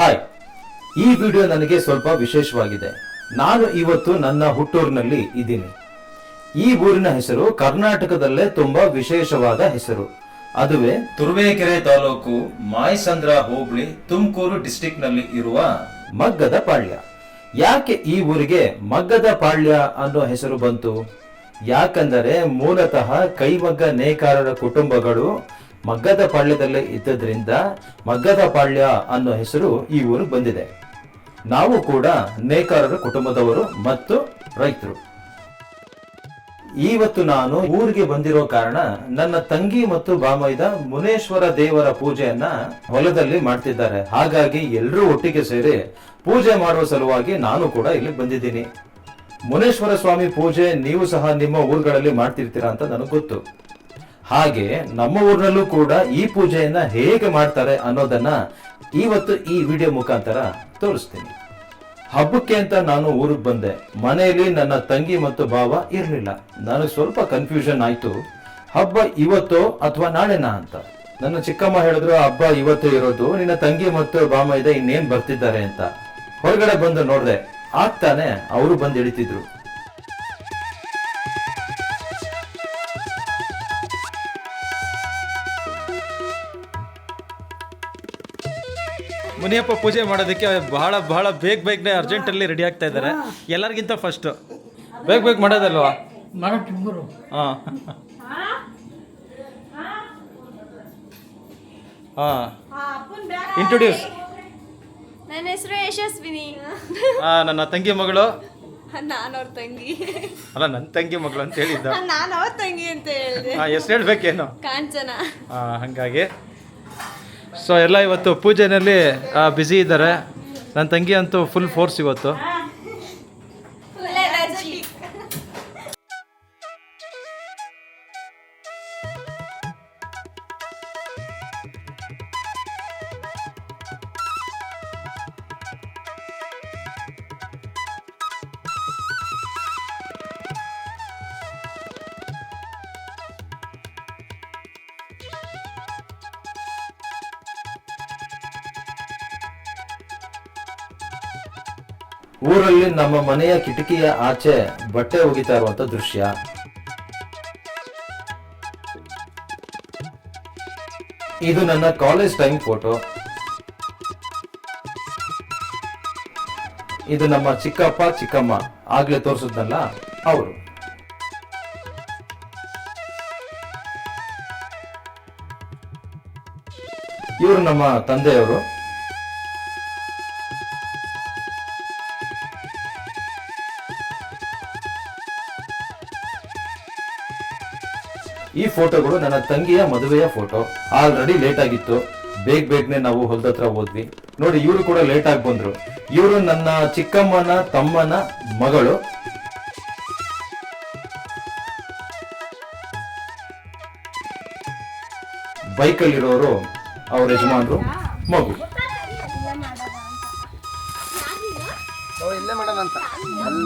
Hi. ಈ video ನನಗೆ ಸ್ವಲ್ಪ ವಿಶೇಷವಾಗಿದೆ. ನಾನು ಇವತ್ತು ನನ್ನ ಹುಟ್ಟೂರಿನಲ್ಲಿ ಇದ್ದೀನಿ. ಈ ಊರಿನ ಹೆಸರು ಕರ್ನಾಟಕದಲ್ಲೇ ತುಂಬಾ ವಿಶೇಷವಾದ ಹೆಸರು. ಅದುವೇ ತುರುವೇಕೆರೆ ತಾಲೂಕು ಮಾಯಸಂದ್ರ ಹೋಬಳಿ ತುಮಕೂರು ಡಿಸ್ಟಿಕ್ನಲ್ಲಿ ಇರುವ ಮಗ್ಗದ ಪಾಳ್ಯ. ಯಾಕೆ ಈ ಊರಿಗೆ ಮಗ್ಗದ ಪಾಳ್ಯ ಅನ್ನೋ ಹೆಸರು ಬಂತು? ಯಾಕಂದರೆ ಮೂಲತಃ ಕೈಮಗ್ಗ ನೇಕಾರರ ಕುಟುಂಬಗಳು ಮಗ್ಗದ ಪಾಳ್ಯದಲ್ಲೇ ಇದ್ದದ್ರಿಂದ ಮಗ್ಗದ ಪಾಳ್ಯ ಅನ್ನೋ ಹೆಸರು ಈ ಊರಿಗೆ ಬಂದಿದೆ. ನಾವು ಕೂಡ ನೇಕಾರರ ಕುಟುಂಬದವರು ಮತ್ತು ರೈತರು. ಇವತ್ತು ನಾನು ಊರಿಗೆ ಬಂದಿರೋ ಕಾರಣ ನನ್ನ ತಂಗಿ ಮತ್ತು ಬಾಮೈದ ಮುನೇಶ್ವರ ದೇವರ ಪೂಜೆಯನ್ನ ಹೊಲದಲ್ಲಿ ಮಾಡ್ತಿದ್ದಾರೆ. ಹಾಗಾಗಿ ಎಲ್ಲರೂ ಒಟ್ಟಿಗೆ ಸೇರಿ ಪೂಜೆ ಮಾಡುವ ಸಲುವಾಗಿ ನಾನು ಕೂಡ ಇಲ್ಲಿ ಬಂದಿದ್ದೀನಿ. ಮುನೇಶ್ವರ ಸ್ವಾಮಿ ಪೂಜೆ ನೀವು ಸಹ ನಿಮ್ಮ ಊರುಗಳಲ್ಲಿ ಮಾಡ್ತಿರ್ತೀರಾ ಅಂತ ನನಗೆ ಗೊತ್ತು. ಹಾಗೆ ನಮ್ಮ ಊರಿನಲ್ಲೂ ಕೂಡ ಈ ಪೂಜೆಯನ್ನ ಹೇಗೆ ಮಾಡ್ತಾರೆ ಅನ್ನೋದನ್ನ ಇವತ್ತು ಈ ವಿಡಿಯೋ ಮುಖಾಂತರ ತೋರಿಸ್ತೀನಿ. ಹಬ್ಬಕ್ಕೆ ಅಂತ ನಾನು ಊರಿಗೆ ಬಂದೆ. ಮನೆಯಲ್ಲಿ ನನ್ನ ತಂಗಿ ಮತ್ತು ಭಾವ ಇರಲಿಲ್ಲ. ನನಗೆ ಸ್ವಲ್ಪ ಕನ್ಫ್ಯೂಷನ್ ಆಯ್ತು. ಹಬ್ಬ ಇವತ್ತೋ ಅಥವಾ ನಾಳೆನಾ ಅಂತ. ನನ್ನ ಚಿಕ್ಕಮ್ಮ ಹೇಳಿದ್ರು, ಹಬ್ಬ ಇವತ್ತೇ ಇರೋದು. ನಿನ್ನ ತಂಗಿ ಮತ್ತು ಭಾಮ ಇದೆ, ಇನ್ನೇನ್ ಬರ್ತಿದ್ದಾರೆ? ಅಂತ. ಹೊರಗಡೆ ಬಂದು ನೋಡಿದೆ. ಆಗ್ತಾನೆ, ಅವರು ಬಂದು ಹಿಡಿತಿದ್ರು ಮುನಿಯಪ್ಪ ಪೂಜೆ ಮಾಡೋದಕ್ಕೆ ಬಹಳ ಬಹಳ ಬೇಗ ಬೇಗನೆ ಅರ್ಜೆಂಟಲ್ಲಿ ರೆಡಿ ಆಗ್ತಾ ಇದ್ದಾರೆ. ಎಲ್ಲರಿಗಿಂತ ಫಸ್ಟು ಬೇಗ ಬೇಗ ಮಾಡೋದಲ್ವಾ? ಹಾಂ. ಹಾಂ. ಇಂಟ್ರೊಡ್ಯೂಸ್ ನನ್ನ ಹೆಸರು ಯಶಸ್ವಿನಿ. ಹಾಂ ನನ್ನ ತಂಗಿ ಮಗಳು. ನಾನು ಅವ್ರ ತಂಗಿ. ಅಲ್ಲ ನನ್ನ ತಂಗಿ ಮಗಳು ಅಂತ ಹೇಳಿದ್ದ. ನಾನು ಅವ್ರ ತಂಗಿ ಅಂತ ಹೇಳಿದೆ. ಹಾಂ ಎಷ್ಟು ಹೇಳ್ಬೇಕೇನು? ಕಾಂಚನ. ಹಾಂ ಹಾಗಾಗಿ. ಸೊ ಎಲ್ಲ ಇವತ್ತು ಪೂಜೆನಲ್ಲಿ ಬ್ಯುಸಿ ಇದ್ದಾರೆ. ನನ್ನ ತಂಗಿ ಅಂತೂ ಫುಲ್ ಫೋರ್ಸ್ ಇವತ್ತು. ಊರಲ್ಲಿ ನಮ್ಮ ಮನೆಯ ಕಿಟಕಿಯ ಆಚೆ ಬಟ್ಟೆ ಒಗಿತಾ ಇರುವಂತ ದೃಶ್ಯ. ಇದು ನನ್ನ ಕಾಲೇಜ್ ಟೈಮ್ ಫೋಟೋ. ಇದು ನಮ್ಮ ಚಿಕ್ಕಪ್ಪ, ಚಿಕ್ಕಮ್ಮ ಆಗ್ಲೇ ತೋರಿಸಿದ್ನಲ್ಲ, ಅವರು. ಇವರು ನಮ್ಮ ತಂದೆಯವರು. ಈ ಫೋಟೋಗಳು ನನ್ನ ತಂಗಿಯ ಮದುವೆಯ ಫೋಟೋ. ಆಲ್ರೆಡಿ ಲೇಟ್ ಆಗಿತ್ತು. ಬೇಗ ಬೇಗನೆ ನಾವು ಹೊಲದ ಹೋದ್ವಿ. ನೋಡಿ, ಇವರು ಕೂಡ ಲೇಟ್ ಆಗಿ ಬಂದ್ರು. ಇವರು ನನ್ನ ಚಿಕ್ಕಮ್ಮನ, ತಮ್ಮನ ಮಗಳು. ಬೈಕಲ್ಲಿರೋರು ಅವ್ರ ಯಜಮಾನ್ರು ಮಗು.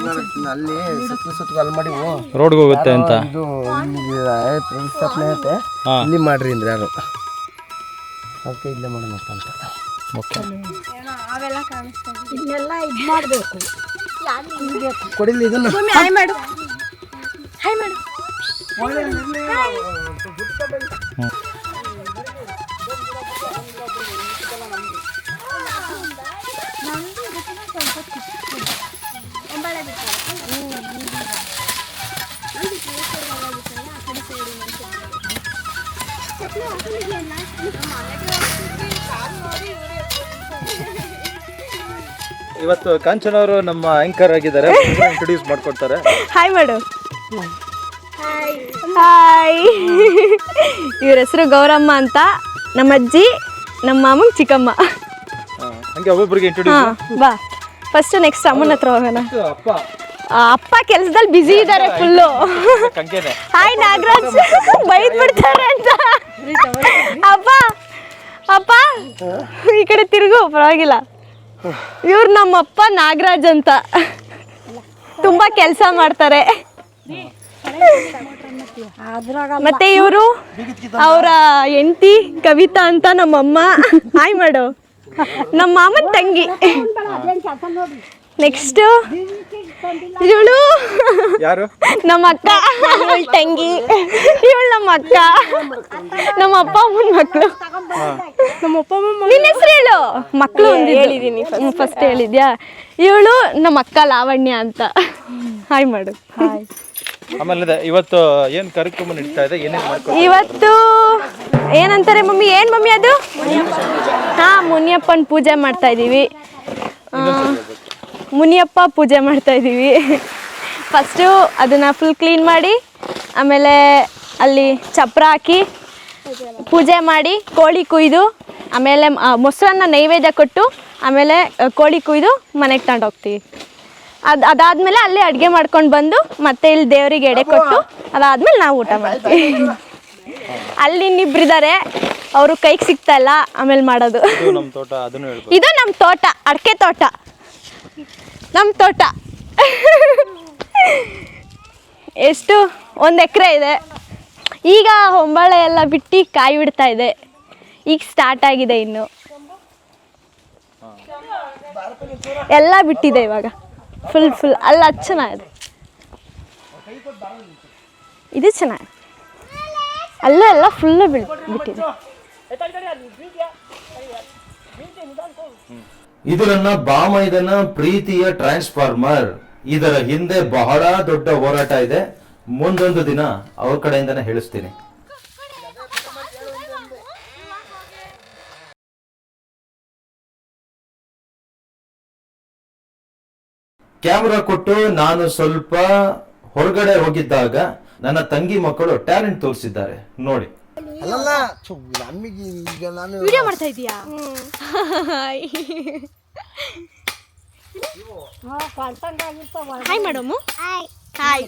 ಅಲ್ಲಿ ಅಲ್ಲಿ ಸುತ್ತ ಸುತ್ತ ಅಲ್ಲಿ ಮಾಡಿ ರೋಡ್ಗೆ ಹೋಗುತ್ತೆ ಅಂತ? ಇದು ಇಲ್ಲಿ ಪ್ರತಿಷ್ಠಾಪನೆ ಐತೆ ಹಾ. ಇಲ್ಲಿ ಮಾಡ್ರಿ ಅಂದ್ರೆ ಯಾರು? ಅದಕ್ಕೆ ಇಲ್ಲೇ ಮಾಡೋಣ ಅಂತ ಓಕೆ. ಇದನ್ನೆಲ್ಲ ಇದು. ಮಾಡಬೇಕು. ಕೊಡಿಲಿ ಇದನ್ನ. ಹಾಯ್ ಮಾಡು. ಹಾಯ್ ಮಾಡು. ಇವತ್ತು ಕಾಂಚನ ಅವರು ನಮ್ಮ ಆಂಕರ್ ಆಗಿದ್ದಾರೆ. ಇಂಟ್ರೊಡ್ಯೂಸ್ ಮಾಡ್ಕೊಡ್ತಾರೆ. ಹಾಯ್ ಮೇಡಮ್ ಹಾಯ್ ಇವ್ರ ಹೆಸರು ಗೌರಮ್ಮ ಅಂತ. ನಮ್ಮ ಅಜ್ಜಿ ನಮ್ಮ ಮಾಮನ್ ಚಿಕ್ಕಮ್ಮ. ಹಂಗೆ ಒಬ್ಬೊಬ್ಬರಿಗೆ ಇಂಟ್ರೊಡ್ಯೂಸ್ ಹಾ ಬಾ. ಫಸ್ಟ್ ನೆಕ್ಸ್ಟ್ ಅಮ್ಮನ ಹತ್ರ ಹೋಗೋಣ. ಅಪ್ಪ. ಆ, ಅಪ್ಪ ಕೆಲಸದಲ್ಲಿ ಬಿಜಿ ಇದ್ದಾರೆ ಫುಲ್ಲು ಕಂಗೆನೆ ಹಾಯ್ ನಾಗರಾಜ್. ಬೈದ್ ಬಿಡ್ತಾರೆ ಅಂತ. ಅಪ್ಪ ಅಪ್ಪ. ಈ ಕಡೆ ತಿರುಗು ಪರವಾಗಿಲ್ಲ. ಇವ್ರು ನಮ್ಮಪ್ಪ ನಾಗರಾಜ್ ಅಂತ. ತುಂಬಾ ಕೆಲಸ ಮಾಡ್ತಾರೆ. ಮತ್ತೆ ಇವರು ಅವರ ಎಂಟಿ ಕವಿತಾ ಅಂತ ನಮ್ಮಮ್ಮ. ಹಾಯ್ ಮಾಡು. ನಮ್ಮ ಮಾಮನ ತಂಗಿ. ನೆಕ್ಸ್ಟ್ ಇವಳು ಯಾರು? ನಮ್ಮ ಅಕ್ಕ. ಇವಳು ತಂಗಿ. ಇವಳು ನಮ್ಮ ಅಕ್ಕ. ನಮ್ಮ ಅಪ್ಪ ಅಮ್ಮನ ಮಕ್ಕಳು. ನಮ್ಮ ಅಪ್ಪ ಅಮ್ಮ ನಿನ್ನ ಹೆಸರು ಹೇಳು. ಮಕ್ಕಳು ಒಂದು ಹೇಳಿದೀನಿ ಫಸ್ಟ್ ಹೇಳಿದ್ಯಾ? ಇವಳು ನಮ್ಮ ಅಕ್ಕ ಲಾವಣ್ಯ ಅಂತ. ಹಾಯ್ ಮಾಡು. ಆಮೇಲೆ ಇವತ್ತು ಏನು ಕಾರ್ಯಕ್ರಮ ನಡೀತಾ ಇದೆ? ಏನೇನು ಮಾಡ್ಕೊ ಇವತ್ತು ಏನಂತಾರೆ ಮಮ್ಮಿ? ಏನು ಮಮ್ಮಿ ಅದು? ಹಾಂ ಮುನಿಯಪ್ಪನ ಪೂಜೆ ಮಾಡ್ತಾ ಇದೀವಿ. ಆ, ಮುನಿಯಪ್ಪ ಪೂಜೆ ಮಾಡ್ತಾ ಇದ್ದೀವಿ. ಫಸ್ಟು ಅದನ್ನು ಫುಲ್ ಕ್ಲೀನ್ ಮಾಡಿ ಆಮೇಲೆ ಅಲ್ಲಿ ಚಪ್ರ ಹಾಕಿ ಪೂಜೆ ಮಾಡಿ ಕೋಳಿ ಕುಯ್ದು ಆಮೇಲೆ ಮೊಸರನ್ನ ನೈವೇದ್ಯ ಕೊಟ್ಟು ಆಮೇಲೆ ಕೋಳಿ ಕುಯ್ದು ಮನೆಗೆ ತಗೊಂಡು ಹೋಗ್ತೀವಿ ಅದು ಅದಾದ್ಮೇಲೆ ಅಲ್ಲಿ ಅಡುಗೆ ಮಾಡ್ಕೊಂಡು ಬಂದು ಮತ್ತೆ ಇಲ್ಲಿ ದೇವರಿಗೆ ಎಡೆ ಕೊಟ್ಟು ಅದಾದ್ಮೇಲೆ ನಾವು ಊಟ ಮಾಡ್ತೀವಿ. ಅಲ್ಲಿ ಇನ್ನಿಬ್ರಿದ್ದಾರೆ ಅವರು ಕೈಗೆ ಸಿಗ್ತಾ ಇಲ್ಲ ಆಮೇಲೆ ಮಾಡೋದು. ಇದು ನಮ್ಮ ತೋಟ ಅಡಿಕೆ ತೋಟ. ನಮ್ಮ ತೋಟ. ಎಷ್ಟು? ಒಂದು ಎಕರೆ ಇದೆ. ಈಗ ಹೊಂಬಾಳೆ ಎಲ್ಲ ಬಿಟ್ಟು ಕಾಯಿ ಬಿಡ್ತಾ ಇದೆ. ಈಗ ಸ್ಟಾರ್ಟ್ ಆಗಿದೆ ಇನ್ನು. ಎಲ್ಲ ಬಿಟ್ಟಿದೆ ಇವಾಗ. ಫುಲ್ ಫುಲ್ ಅಲ್ಲ ಚೆನ್ನಾಗಿದೆ. ಇದು ಚೆನ್ನಾಗಿದೆ. ಅಲ್ಲೂ ಎಲ್ಲ ಫುಲ್ಲು ಬಿಡ್ ಬಿಟ್ಟಿದೆ. ಇದು ಬಾಮ ಇದನ್ನ ಪ್ರೀತಿಯ ಟ್ರಾನ್ಸ್ಫಾರ್ಮರ್. ಇದರ ಹಿಂದೆ ಬಹಳ ದೊಡ್ಡ ಹೋರಾಟ ಇದೆ. ಮುಂದೊಂದು ದಿನ ಅವ್ರ ಕಡೆಯಿಂದನೇ ಹೇಳಿಸ್ತೀನಿ. ಕ್ಯಾಮ್ರಾ ಕೊಟ್ಟು ನಾನು ಸ್ವಲ್ಪ ಹೊರಗಡೆ ಹೋಗಿದ್ದಾಗ ನನ್ನ ತಂಗಿ ಮಕ್ಕಳು ಟ್ಯಾಲೆಂಟ್ ತೋರಿಸಿದ್ದಾರೆ. ನೋಡಿ. ಅಲ್ಲಲ್ಲ ಥು, ನಮಗೆ ಈಗ ನಾನು ವಿಡಿಯೋ ಮಾಡ್ತಾ ಇದೀಯಾ? Hi. Madam hi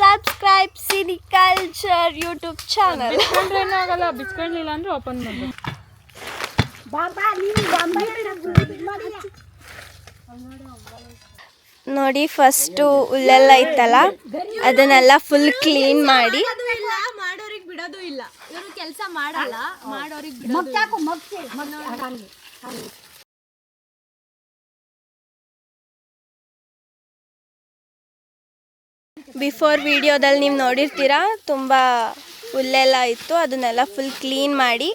subscribe cine culture YouTube channel ಆಗಲ್ಲ ಬಿಚ್ಕೊಳ್ಳಿಲ್ಲ ಅಂದ್ರೆ ಓಪನ್ ಮಾಡ್ಬೇಕು. ನೋಡಿ ಫಸ್ಟು ಉಲ್ಲೆಲ್ಲ ಇತ್ತಲ್ಲ ಅದನ್ನೆಲ್ಲ ಫುಲ್ ಕ್ಲೀನ್ ಮಾಡಿ. ಮಾಡೋರಿಗೆ ಬಿಡೋದು ಇಲ್ಲ ಇವರು ಕೆಲಸ ಮಾಡಲ್ಲ ಮಾಡೋರಿಗೆ ಬಿಡೋದು ಬಿಫೋರ್ ವಿಡಿಯೋದಲ್ಲಿ ನೀವು ನೋಡಿರ್ತೀರಾ ತುಂಬ ಹುಲ್ಲೆಲ್ಲ ಇತ್ತು ಅದನ್ನೆಲ್ಲ ಫುಲ್ ಕ್ಲೀನ್ ಮಾಡಿ.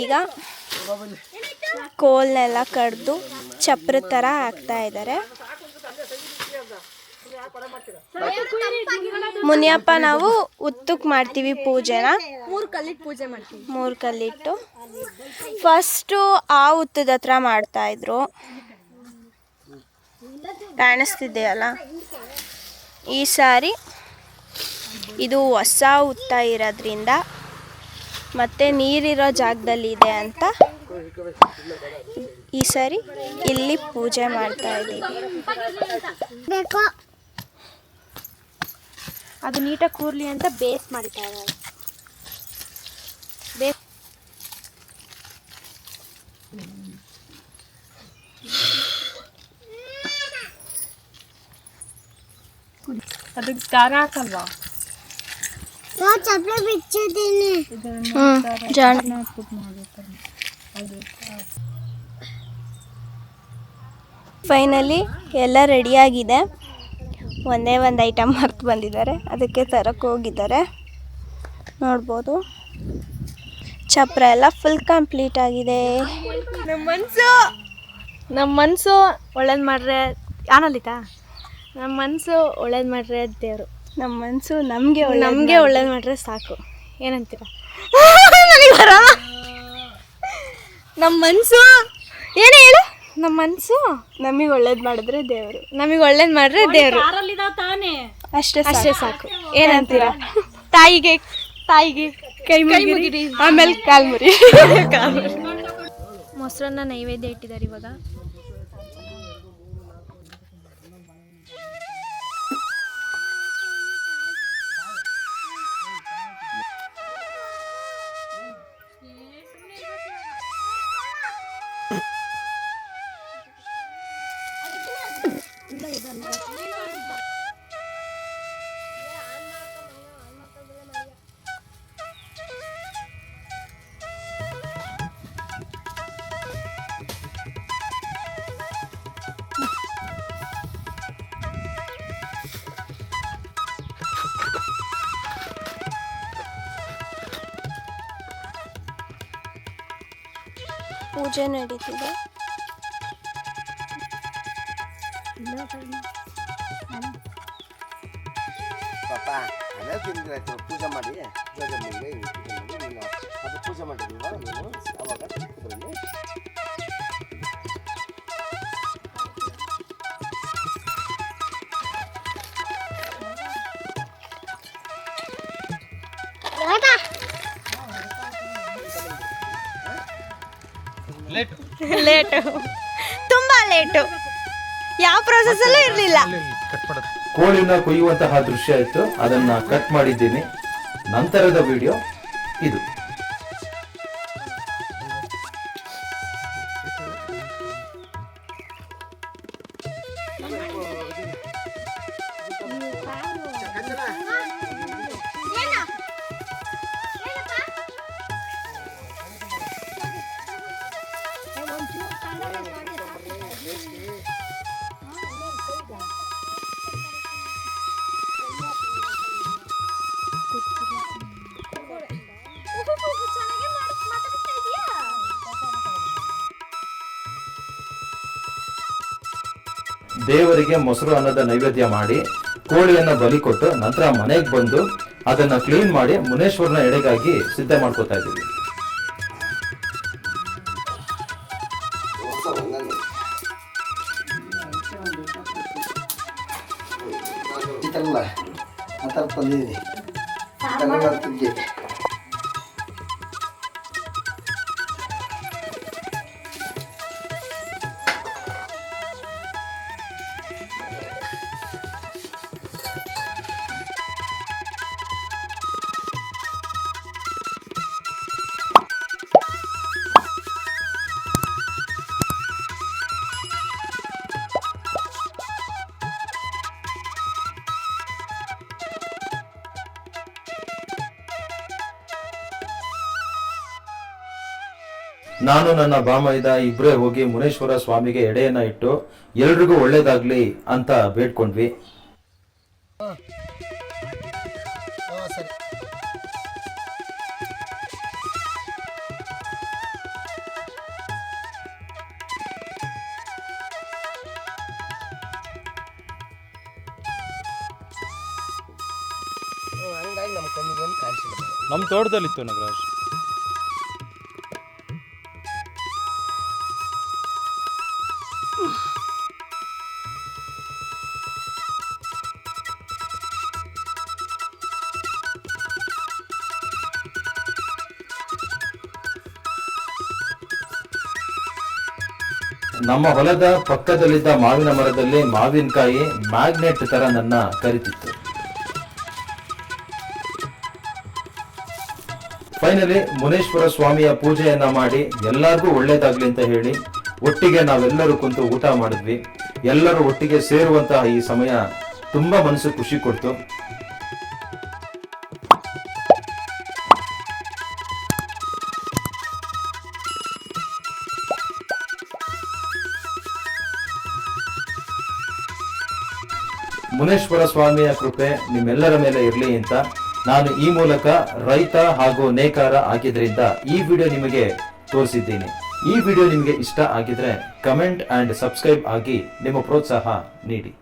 ಈಗ ಕೋಲ್ನೆಲ್ಲ ಕಡ್ದು ಚಪ್ರ ಥರ ಹಾಕ್ತಾ ಇದ್ದಾರೆ ಮುನಿಯಪ್ಪ, ನಾವು ಉತ್ತುಕ್ ಮಾಡ್ತೀವಿ ಪೂಜೆನ. ಮೂರು ಕಲ್ಲಿಟ್ಟು. ಪೂಜೆ ಮಾಡ್ತೀವಿ ಮೂರು ಕಲ್ಲಿಟ್ಟು ಫಸ್ಟು ಆ ಉತ್ತದ ಹತ್ರ ಮಾಡ್ತಾ ಇದ್ರು. ಕಾಣಿಸ್ತಿದೆಯಲ್ಲ? ಈ ಸಾರಿ ಇದು ಹೊಸ ಉತ್ತ ಇರೋದ್ರಿಂದ ಮತ್ತೆ ನೀರಿರೋ ಜಾಗದಲ್ಲಿ ಇದೆ ಅಂತ ಈ ಸಾರಿ ಇಲ್ಲಿ ಪೂಜೆ ಮಾಡ್ತಾ ಇದ್ದೀವಿ. ಅದು ನೀಟಾಗಿ ಕೂರ್ಲಿ ಅಂತ ಬೇಸ್ ಮಾಡ್ತಾ ಇದ್ದಾರೆ. ಬೇಸ್ ಅದಕ್ಕೆ ಖಾರ ಹಾಕಲ್ವಾ? ಜಾಣ ಫೈನಲಿ ಎಲ್ಲ ರೆಡಿಯಾಗಿದೆ ಒಂದೇ ಒಂದು ಐಟಮ್ ಮರ್ತು ಬಂದಿದ್ದಾರೆ. ಅದಕ್ಕೆ ತರಕ್ಕೆ ಹೋಗಿದ್ದಾರೆ. ನೋಡ್ಬೋದು. ಚಪ್ರ ಎಲ್ಲ ಫುಲ್ ಕಂಪ್ಲೀಟ್ ಆಗಿದೆ. ನಮ್ಮ ಮನಸ್ಸು ನಮ್ಮ ಮನಸ್ಸು ಒಳ್ಳೇದು ಮಾಡ್ರೆ ಆನಲಿತಾ ನಮ್ಮ ಮನಸ್ಸು ಒಳ್ಳೇದು ಮಾಡ್ರೆ ದೇವರು. ನಮ್ಮ ಮನಸ್ಸು ನಮಗೆ ನಮಗೆ ಒಳ್ಳೇದು ಮಾಡ್ರೆ ಸಾಕು. ಏನಂತೀರ? ನನಗೆ ನಮ್ಮ ಮನಸ್ಸು ಏನೇ ಹೇಳು? ನಮ್ಮ ಮನ್ಸು ನಮಗೆ ಒಳ್ಳೇದು ಮಾಡಿದ್ರೆ ದೇವರು. ನಮಗೆ ಒಳ್ಳೇದು ಮಾಡಿದ್ರೆ ದೇವ್ರು. ತಾನೇ. ಅಷ್ಟೇ ಅಷ್ಟೇ ಸಾಕು. ಏನಂತೀರಾ? ತಾಯಿಗೆ ತಾಯಿಗೆ ಕೈ ಮುಗಿರಿ. ಆಮೇಲೆ ಕಾಲ್ ಮುರಿ. ಮೊಸರನ್ನ ನೈವೇದ್ಯ ಇಟ್ಟಿದ್ದಾರೆ ಇವಾಗ. 오제널이 들어? ಪಾಪ ಅದೇ ತಿಂದ್ರೆ ಆಯ್ತು ಪೂಜೆ ಮಾಡಿ ಪೂಜೆ ಮಾಡಿ ಪೂಜೆ ಮಾಡಿ ನೀನು ಅದು ಪೂಜೆ ಮಾಡಿಲ್ವಾ ನೀನು ಅವಾಗ ಚಿಕ್ಕದ್ರಲ್ಲಿ ಲೇಟು ತುಂಬ ಲೇಟು ಯಾವ ಪ್ರೊಸೆಸ್ಸಲ್ಲೂ ಇರಲಿಲ್ಲ. ಕಟ್ ಮಾಡೋದು. ಕೋಳಿನ ಕೊಯ್ಯುವಂತಹ ದೃಶ್ಯ ಇತ್ತು. ಅದನ್ನ ಕಟ್ ಮಾಡಿದ್ದೀನಿ. ನಂತರದ ವಿಡಿಯೋ ಇದು. ದೇವರಿಗೆ ಮೊಸರು ಅನ್ನದ ನೈವೇದ್ಯ ಮಾಡಿ ಕೋಳಿಯನ್ನ ಬಲಿ ಕೊಟ್ಟು ನಂತರ ಮನೆಗೆ ಬಂದು ಅದನ್ನ ಕ್ಲೀನ್ ಮಾಡಿ ಮುನೇಶ್ವರನ ಎಡೆಗಾಗಿ ಸಿದ್ಧ ಮಾಡ್ಕೋತಾ ಇದ್ದೀವಿ. ನಾನು ನನ್ನ ಬಾಮೈದ ಇಬ್ಬರೇ ಹೋಗಿ ಮುನೇಶ್ವರ ಸ್ವಾಮಿಗೆ ಎಡೆಯನ್ನ ಇಟ್ಟು ಎಲ್ರಿಗೂ ಒಳ್ಳೇದಾಗ್ಲಿ ಅಂತ ಬೇಡ್ಕೊಂಡ್ವಿ. ನಮ್ಮ ತೋಟದಲ್ಲಿತ್ತು ನಗರಾಜ್. ನಮ್ಮ ಹೊಲದ ಪಕ್ಕದಲ್ಲಿದ್ದ ಮಾವಿನ ಮರದಲ್ಲಿ ಮಾವಿನಕಾಯಿ ಮ್ಯಾಗ್ನೆಟ್ ತರ ನನ್ನ ಕರಿತಿತ್ತು. ಫೈನಲಿ ಮುನೇಶ್ವರ ಸ್ವಾಮಿಯ ಪೂಜೆಯನ್ನ ಮಾಡಿ ಎಲ್ಲರಿಗೂ ಒಳ್ಳೇದಾಗ್ಲಿ ಅಂತ ಹೇಳಿ ಒಟ್ಟಿಗೆ ನಾವೆಲ್ಲರೂ ಕುಂತು ಊಟ ಮಾಡಿದ್ವಿ. ಎಲ್ಲರೂ ಒಟ್ಟಿಗೆ ಸೇರುವಂತಹ ಈ ಸಮಯ ತುಂಬಾ ಮನಸ್ಸು ಖುಷಿ ಕೊಡ್ತು. ಮುನೇಶ್ವರ ಸ್ವಾಮಿಯ ಕೃಪೆ ನಿಮ್ಮೆಲ್ಲರ ಮೇಲೆ ಇರಲಿ ಅಂತ ನಾನು ಈ ಮೂಲಕ ರೈತ ಹಾಗೂ ನೇಕಾರ ಆಗಿದ್ದರಿಂದ ಈ ವಿಡಿಯೋ ನಿಮಗೆ ತೋರಿಸಿದ್ದೀನಿ. ಈ ವಿಡಿಯೋ ನಿಮಗೆ ಇಷ್ಟ ಆಗಿದ್ರೆ ಕಮೆಂಟ್ ಅಂಡ್ ಸಬ್ಸ್ಕ್ರೈಬ್ ಆಗಿ ನಿಮ್ಮ ಪ್ರೋತ್ಸಾಹ ನೀಡಿ.